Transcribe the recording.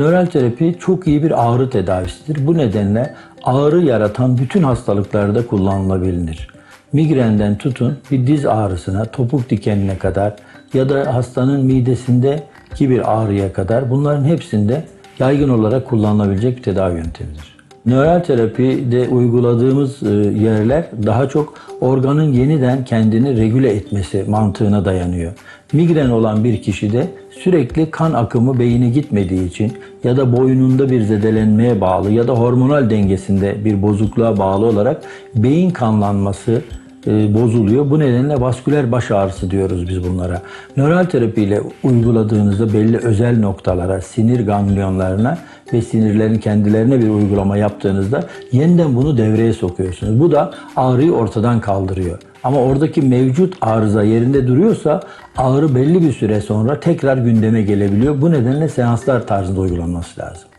Nöral terapi çok iyi bir ağrı tedavisidir. Bu nedenle ağrı yaratan bütün hastalıklarda kullanılabilir. Migrenden tutun bir diz ağrısına, topuk dikenine kadar ya da hastanın midesindeki bir ağrıya kadar bunların hepsinde yaygın olarak kullanılabilecek bir tedavi yöntemidir. Nöral terapide uyguladığımız e, yerler daha çok organın yeniden kendini regüle etmesi mantığına dayanıyor. Migren olan bir kişide sürekli kan akımı beyine gitmediği için ya da boynunda bir zedelenmeye bağlı ya da hormonal dengesinde bir bozukluğa bağlı olarak beyin kanlanması e, bozuluyor. Bu nedenle vasküler baş ağrısı diyoruz biz bunlara. Nöral terapiyle uyguladığınızda belli özel noktalara, sinir ganglionlarına ve sinirlerin kendilerine bir uygulama yaptığınızda yeniden bunu devreye sokuyorsunuz. Bu da ağrıyı ortadan kaldırıyor. Ama oradaki mevcut arıza yerinde duruyorsa ağrı belli bir süre sonra tekrar gündeme gelebiliyor. Bu nedenle seanslar tarzında uygulanması lazım.